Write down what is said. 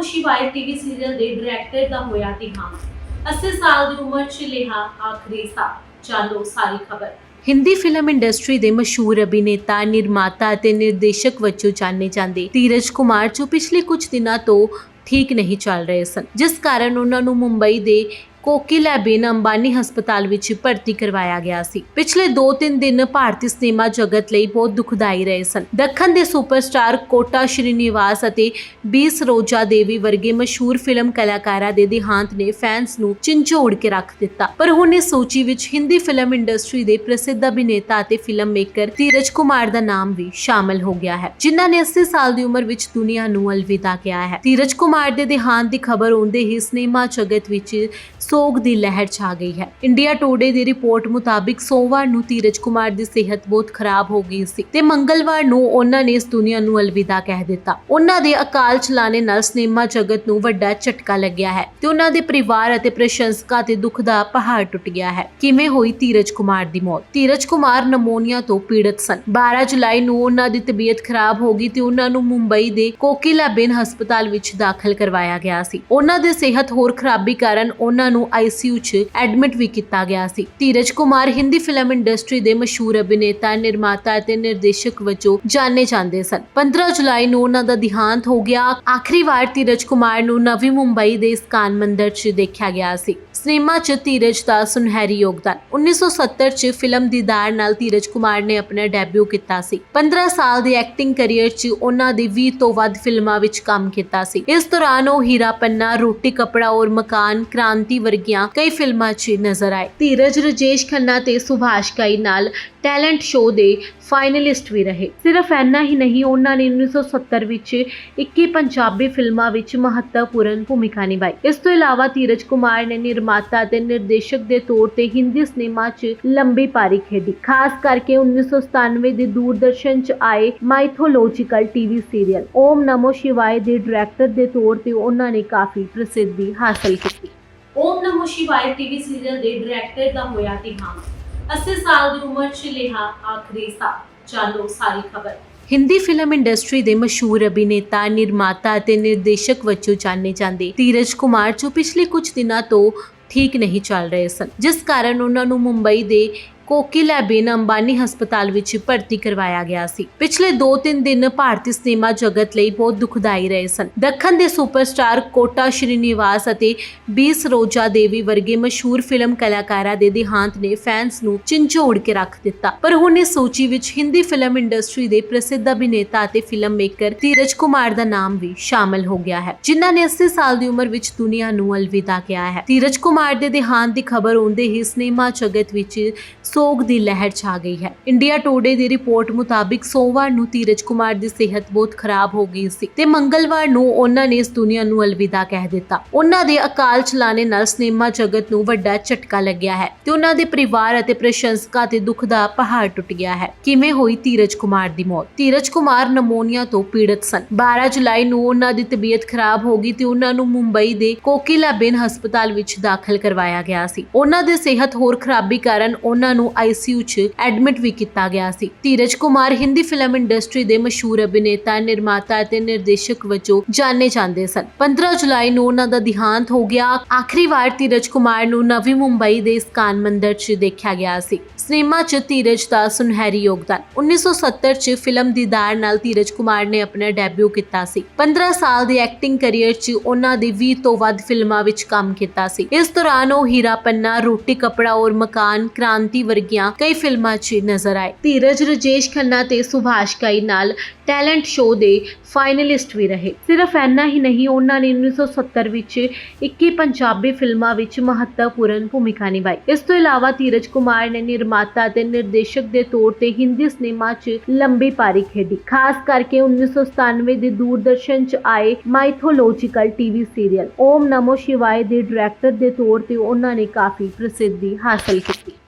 ਨਮੋ Shivay TV serial ਦੇ director ਦਾ ਹੋਇਆ ਦੇਹਾਂਤ। 80 ਸਾਲ ਦੀ ਉਮਰ 'ਚ ਲਿਆ ਆਖਰੀ ਸਾਹ। ਚਾਲੋ ਸਾਰੀ ਖਬਰ। ਹਿੰਦੀ ਫਿਲਮ ਇੰਡਸਟਰੀ ਦੇ ਮਸ਼ਹੂਰ ਅਭਿਨੇਤਾ, ਨਿਰਮਾਤਾ ਅਤੇ ਨਿਰਦੇਸ਼ਕ ਵਜੋਂ ਜਾਣੇ ਜਾਂਦੇ ਧੀਰਜ ਕੁਮਾਰ ਜੋ ਪਿਛਲੇ ਕੁਝ ਦਿਨਾਂ ਤੋਂ ਠੀਕ ਨਹੀਂ ਚੱਲ ਰਹੇ ਸਨ। ਜਿਸ ਕਾਰਨ ਉਹਨਾਂ ਨੂੰ ਮੁੰਬਈ ਦੇ ਕੋਕਿਲਾਬੇਨ ਅੰਬਾਨੀ ਹਸਪਤਾਲ ਵਿੱਚ ਭਰਤੀ ਕਰਵਾਇਆ ਗਿਆ ਸੀ। ਪਿਛਲੇ 2-3 ਦਿਨ ਭਾਰਤੀ ਸਿਨੇਮਾ ਜਗਤ ਲਈ ਬਹੁਤ ਦੁਖਦਾਈ ਰਹੇ ਸਨ। ਦੱਖਣ ਦੇ ਸੁਪਰਸਟਾਰ ਕੋਟਾ ਸ਼੍ਰੀਨਿਵਾਸ ਅਤੇ ਬੀ ਸਰੋਜਾ ਦੇਵੀ ਵਰਗੇ ਮਸ਼ਹੂਰ ਫਿਲਮ ਕਲਾਕਾਰਾਂ ਦੇ ਦੇਹਾਂਤ ਨੇ ਫੈਨਸ ਨੂੰ ਝੰਜੋੜ ਕੇ ਰੱਖ ਦਿੱਤਾ। ਪਰ ਹੁਣ ਇਸ ਸੂਚੀ ਵਿੱਚ ਹਿੰਦੀ ਫਿਲਮ ਇੰਡਸਟਰੀ ਦੇ ਪ੍ਰਸਿੱਧ ਅਭਿਨੇਤਾ ਅਤੇ ਫਿਲਮ ਮੇਕਰ ਧੀਰਜ ਕੁਮਾਰ ਦਾ ਨਾਮ ਵੀ ਸ਼ਾਮਲ ਹੋ ਗਿਆ ਹੈ, ਜਿਨ੍ਹਾਂ ਨੇ 80 ਸਾਲ ਦੀ ਉਮਰ ਵਿੱਚ ਦੁਨੀਆ ਨੂੰ ਅਲਵਿਦਾ ਕਿਹਾ ਹੈ। ਧੀਰਜ ਕੁਮਾਰ ਦੇ ਦੇਹਾਂਤ ਦੀ ਖਬਰ ਆਉਂਦੇ ਹੀ ਸਿਨੇਮਾ ਜਗਤ ਵਿੱਚ ਸੋਗ ਦੀ ਲਹਿਰ ਛਾ ਗਈ ਹੈ। ਇੰਡੀਆ ਟੂਡੇ ਦੀ ਰਿਪੋਰਟ ਮੁਤਾਬਿਕ ਸੋਮਵਾਰ ਨੂੰ ਧੀਰਜ ਕੁਮਾਰ ਦੀ ਸਿਹਤ ਬਹੁਤ ਖਰਾਬ ਹੋ ਗਈ ਸੀ ਤੇ ਮੰਗਲਵਾਰ ਨੂੰ ਉਹਨਾਂ ਨੇ ਇਸ ਦੁਨੀਆ ਨੂੰ ਅਲਵਿਦਾ ਕਹਿ ਦਿੱਤਾ। ਉਹਨਾਂ ਦੇ ਅਕਾਲ ਚਲਾਣੇ ਨਾਲ ਸਿਨੇਮਾ ਜਗਤ ਨੂੰ ਵੱਡਾ ਝਟਕਾ ਲੱਗਿਆ ਹੈ ਤੇ ਉਹਨਾਂ ਦੇ ਪਰਿਵਾਰ ਅਤੇ ਪ੍ਰਸ਼ੰਸਕਾਂ ਤੇ ਦੁੱਖ ਦਾ ਪਹਾੜ ਟੁੱਟ ਗਿਆ ਹੈ। ਕਿਵੇਂ ਹੋਈ ਧੀਰਜ ਕੁਮਾਰ ਦੀ ਮੌਤ? ਧੀਰਜ ਕੁਮਾਰ ਨਮੋਨੀਆ ਤੋਂ ਪੀੜਤ ਸਨ। 12 ਜੁਲਾਈ ਨੂੰ ਉਹਨਾਂ ਦੀ ਤਬੀਅਤ ਖਰਾਬ ਹੋ ਗਈ ਤੇ ਉਹਨਾਂ ਨੂੰ ਮੁੰਬਈ ਦੇ ਕੋਕਿਲਾਬੇਨ ਹਸਪਤਾਲ ਵਿੱਚ ਦਾਖਲ ਕਰਵਾਇਆ ਗਿਆ ਸੀ। ਉਹਨਾਂ ਦੀ ਸਿਹਤ ਹੋਰ ਖਰਾਬੀ ਕਾਰਨ ਉਹਨਾਂ ਨੂੰ ਆਈਸੀਯੂ 'ਚ ਐਡਮਿਟ ਵੀ ਕੀਤਾ ਗਿਆ ਸੀ। ਧੀਰਜ ਕੁਮਾਰ ਹਿੰਦੀ ਫਿਲਮ ਇੰਡਸਟਰੀ ਦੇ ਮਸ਼ਹੂਰ ਅਭਿਨੇਤਾ, ਨਿਰਮਾਤਾ ਅਤੇ ਨਿਰਦੇਸ਼ਕ ਵਜੋਂ ਜਾਣੇ ਜਾਂਦੇ ਸਨ। 15 ਜੁਲਾਈ ਨੂੰ ਉਹਨਾਂ ਦਾ ਦੇਹਾਂਤ ਹੋ ਗਿਆ। ਆਖਰੀ ਵਾਰ ਧੀਰਜ ਕੁਮਾਰ ਨੂੰ ਨਵੀਂ ਮੁੰਬਈ ਦੇ ਇਸਕਾਨ ਮੰਦਿਰ 'ਚ ਦੇਖਿਆ ਗਿਆ ਸੀ। ਸਿਨੇਮਾ 'ਚ ਧੀਰਜ ਦਾ ਸੁਨਹਿਰੀ ਯੋਗਦਾਨ। 1970 'ਚ ਫਿਲਮ ਦੀਦਾਰ ਨਾਲ ਧੀਰਜ ਕੁਮਾਰ ਨੇ ਆਪਣਾ ਡੈਬਿਊ ਕੀਤਾ ਸੀ। 15 ਸਾਲ ਦੇ ਐਕਟਿੰਗ ਕੈਰੀਅਰ 'ਚ ਉਹਨਾਂ ਦੀ 20 ਤੋਂ ਵੱਧ ਫਿਲਮਾਂ ਵਿੱਚ ਕੰਮ ਕੀਤਾ ਸੀ। ਇਸ ਦੌਰਾਨ ਉਹ ਹੀਰਾ ਪੰਨਾ, ਰੋਟੀ ਕਪੜਾ ਔਰ ਮਕਾਨ ਕ੍ਰਾਂਤੀ ਵਰਗੀਆਂ ਕਈ ਫਿਲਮਾਂ 'ਚ ਨਜ਼ਰ ਆਏ। ਧੀਰਜ, ਰਜੇਸ਼ ਖੰਨਾ ਤੇ ਸੁਭਾਸ਼ ਕਾਈ ਨਾਲ ਟੈਲੈਂਟ ਸ਼ੋਅ ਦੇ ਫਾਈਨਲਿਸਟ ਵੀ ਰਹੇ। ਸਿਰਫ ਇੰਨਾ ਹੀ ਨਹੀਂ, ਉਹਨਾਂ ਨੇ 1970 ਵਿੱਚ 21 ਪੰਜਾਬੀ ਫਿਲਮਾਂ ਵਿੱਚ ਮਹੱਤਵਪੂਰਨ ਭੂਮਿਕਾ ਨਿਭਾਈ। ਇਸ ਤੋਂ ਇਲਾਵਾ ਧੀਰਜ ਕੁਮਾਰ ਨੇ ਨਿਰਮਾਤਾ ਅਤੇ ਨਿਰਦੇਸ਼ਕ ਦੇ ਤੌਰ ਤੇ ਹਿੰਦੀ ਸਿਨੇਮਾ 'ਚ ਲੰਬੀ ਪਾਰੀ ਖੇਡੀ। ਖਾਸ ਕਰਕੇ 1997 ਦੇ ਦੂਰਦਰਸ਼ਨ 'ਚ ਆਏ mythological TV serial. Om Namah Shivay ਦੇ ਡਾਇਰੈਕਟਰ ਦੇ ਤੌਰ ਤੇ ਉਹਨਾਂ ਨੇ ਕਾਫੀ ਪ੍ਰਸਿੱਧੀ ਹਾਸਲ ਕੀਤੀ। ਓਮ ਨਮੋ ਸ਼ਿਵਾਏ ਟੀਵੀ ਸੀਰੀਅਲ ਦੇ ਡਾਇਰੈਕਟਰ ਦਾ ਹੋਇਆ ਦੇਹਾਂਤ। 80 ਸਾਲ ਦੀ ਉਮਰ 'ਚ ਲਿਆ ਆਖਰੀ ਸਾਹ। ਚਾਲੋ ਸਾਰੀ ਖਬਰ। ਹਿੰਦੀ ਫਿਲਮ ਇੰਡਸਟਰੀ ਦੇ ਮਸ਼ਹੂਰ ਅਭਿਨੇਤਾ, ਨਿਰਮਾਤਾ ਅਤੇ ਨਿਰਦੇਸ਼ਕ ਵਜੋਂ ਜਾਣੇ ਜਾਂਦੇ ਧੀਰਜ ਕੁਮਾਰ ਜੋ ਪਿਛਲੇ ਕੁਝ ਦਿਨਾਂ ਤੋਂ ਠੀਕ ਨਹੀਂ ਚੱਲ ਰਹੇ ਸਨ। ਜਿਸ ਕਾਰਨ ਉਹਨਾਂ ਨੂੰ ਮੁੰਬਈ ਦੇ ਕੋਕਿਲਾਬੇਨ ਅੰਬਾਨੀ ਹਸਪਤਾਲ ਵਿੱਚ ਭਰਤੀ ਕਰਵਾਇਆ ਗਿਆ ਸੀ। ਪਿਛਲੇ 2-3 ਦਿਨ ਭਾਰਤੀ ਸਿਨੇਮਾ ਜਗਤ ਲਈ ਬਹੁਤ ਦੁਖਦਾਈ ਰਹੇ ਸਨ। ਦੱਖਣ ਦੇ ਸੁਪਰਸਟਾਰ ਕੋਟਾ ਸ਼੍ਰੀਨਿਵਾਸ ਅਤੇ ਬੀ ਸਰੋਜਾ ਦੇਵੀ ਵਰਗੇ ਮਸ਼ਹੂਰ ਫਿਲਮ ਕਲਾਕਾਰਾਂ ਦੇ ਦੇਹਾਂਤ ਨੇ ਫੈਨਸ ਨੂੰ ਝੰਜੋੜ ਕੇ ਰੱਖ ਦਿੱਤਾ। ਪਰ ਹੁਣ ਇਸ ਸੂਚੀ ਵਿੱਚ ਹਿੰਦੀ ਫਿਲਮ ਇੰਡਸਟਰੀ ਦੇ ਪ੍ਰਸਿੱਧ ਅਭਿਨੇਤਾ ਅਤੇ ਫਿਲਮ ਮੇਕਰ ਧੀਰਜ ਕੁਮਾਰ ਦਾ ਨਾਮ ਵੀ ਸ਼ਾਮਲ ਹੋ ਗਿਆ ਹੈ, ਜਿਨ੍ਹਾਂ ਨੇ 80 ਸਾਲ ਦੀ ਉਮਰ ਵਿੱਚ ਦੁਨੀਆ ਨੂੰ ਅਲਵਿਦਾ ਕਿਹਾ ਹੈ। ਧੀਰਜ ਕੁਮਾਰ ਦੇ ਦੇਹਾਂਤ ਦੀ ਖਬਰ ਆਉਂਦੇ ਹੀ ਸਿਨੇਮਾ ਜਗਤ ਵਿੱਚ ਸੋਗ ਦੀ ਲਹਿਰ ਛਾ ਗਈ ਹੈ। ਇੰਡੀਆ ਟੂਡੇ ਦੀ ਰਿਪੋਰਟ ਮੁਤਾਬਿਕ ਸੋਮਵਾਰ ਨੂੰ ਧੀਰਜ ਕੁਮਾਰ ਦੀ ਸਿਹਤ ਬਹੁਤ ਖਰਾਬ ਹੋ ਗਈ ਸੀ ਤੇ ਮੰਗਲਵਾਰ ਨੂੰ ਉਹਨਾਂ ਨੇ ਇਸ ਦੁਨੀਆ ਨੂੰ ਅਲਵਿਦਾ ਕਹਿ ਦਿੱਤਾ। ਉਹਨਾਂ ਦੇ ਅਕਾਲ ਚਲਾਣੇ ਨਾਲ ਸਿਨੇਮਾ ਜਗਤ ਨੂੰ ਵੱਡਾ ਝਟਕਾ ਲੱਗਿਆ ਹੈ ਤੇ ਉਹਨਾਂ ਦੇ ਪਰਿਵਾਰ ਅਤੇ ਪ੍ਰਸ਼ੰਸਕਾਂ ਤੇ ਦੁੱਖ ਦਾ ਪਹਾੜ ਟੁੱਟ ਗਿਆ ਹੈ। ਕਿਵੇਂ ਹੋਈ ਧੀਰਜ ਕੁਮਾਰ ਦੀ ਮੌਤ? ਧੀਰਜ ਕੁਮਾਰ ਨਮੋਨੀਆ ਤੋਂ ਪੀੜਤ ਸਨ। 12 ਜੁਲਾਈ ਨੂੰ ਉਹਨਾਂ ਦੀ ਤਬੀਅਤ ਖਰਾਬ ਹੋ ਗਈ ਤੇ ਉਹਨਾਂ ਨੂੰ ਮੁੰਬਈ ਦੇ ਕੋਕਿਲਾਬੇਨ ਹਸਪਤਾਲ ਵਿੱਚ ਦਾਖਲ ਕਰਵਾਇਆ ਗਿਆ ਸੀ। ਉਹਨਾਂ ਦੀ ਸਿਹਤ ਹੋਰ ਖਰਾਬੀ ਕਾਰਨ ਉਹਨਾਂ ਨੂੰ ਆਈਸੀਯੂ 'ਚ ਐਡਮਿਟ ਵੀ ਕੀਤਾ ਗਿਆ ਸੀ। ਧੀਰਜ ਕੁਮਾਰ ਹਿੰਦੀ ਫਿਲਮ ਇੰਡਸਟਰੀ ਦੇ ਮਸ਼ਹੂਰ ਅਭਿਨੇਤਾ, ਨਿਰਮਾਤਾ ਅਤੇ ਨਿਰਦੇਸ਼ਕ ਵਜੋਂ ਜਾਣੇ ਜਾਂਦੇ ਸਨ। 15 ਜੁਲਾਈ ਨੂੰ ਉਹਨਾਂ ਦਾ ਦੇਹਾਂਤ ਹੋ ਗਿਆ। ਆਖਰੀ ਵਾਰ ਧੀਰਜ ਕੁਮਾਰ ਨੂੰ ਨਵੀਂ ਮੁੰਬਈ ਦੇ ਇਸਕਾਨ ਮੰਦਿਰ 'ਚ ਦੇਖਿਆ ਗਿਆ ਸੀ। ਸਿਨੇਮਾ 'ਚ ਧੀਰਜ ਦਾ ਸੁਨਹਿਰੀ ਯੋਗਦਾਨ। 1970 'ਚ ਫਿਲਮ ਦੀਦਾਰ ਨਾਲ ਧੀਰਜ ਕੁਮਾਰ ਨੇ ਆਪਣਾ ਡੈਬਿਊ ਕੀਤਾ ਸੀ। 15 ਸਾਲ ਦੇ ਐਕਟਿੰਗ ਕੈਰੀਅਰ 'ਚ ਉਹਨਾਂ ਦੀ 20 ਤੋਂ ਵੱਧ ਫਿਲਮਾਂ ਵਿੱਚ ਕੰਮ ਕੀਤਾ ਸੀ। ਇਸ ਦੌਰਾਨ ਉਹ ਹੀਰਾ ਪੰਨਾ, ਰੋਟੀ ਕਪੜਾ ਔਰ ਮਕਾਨ ਕ੍ਰਾਂਤੀ ਵਰਗੀਆਂ ਕਈ ਫਿਲਮਾਂ 'ਚ ਨਜ਼ਰ ਆਏ। ਧੀਰਜ, ਰਜੇਸ਼ ਖੰਨਾ ਤੇ ਸੁਭਾਸ਼ ਕਾਈ ਨਾਲ ਟੈਲੈਂਟ ਸ਼ੋਅ ਦੇ ਫਾਈਨਲਿਸਟ ਵੀ ਰਹੇ। ਸਿਰਫ ਇੰਨਾ ਹੀ ਨਹੀਂ, ਉਹਨਾਂ ਨੇ 1970 ਵਿੱਚ 21 ਪੰਜਾਬੀ ਫਿਲਮਾਂ ਵਿੱਚ ਮਹੱਤਵਪੂਰਨ ਭੂਮਿਕਾ ਨਿਭਾਈ। ਇਸ ਤੋਂ ਇਲਾਵਾ ਧੀਰਜ ਕੁਮਾਰ ਨੇ ਨਿਰਮਾਤਾ ਅਤੇ ਨਿਰਦੇਸ਼ਕ ਦੇ ਤੌਰ ਤੇ ਹਿੰਦੀ ਸਿਨੇਮਾ 'ਚ ਲੰਬੀ ਪਾਰੀ ਖੇਡੀ। ਖਾਸ ਕਰਕੇ 1997 ਦੇ ਦੂਰਦਰਸ਼ਨ 'ਚ ਆਏ mythological TV serial. Om Namah Shivay ਦੇ ਡਾਇਰੈਕਟਰ ਦੇ ਤੌਰ ਤੇ ਉਹਨਾਂ ਨੇ ਕਾਫੀ ਪ੍ਰਸਿੱਧੀ ਹਾਸਲ ਕੀਤੀ।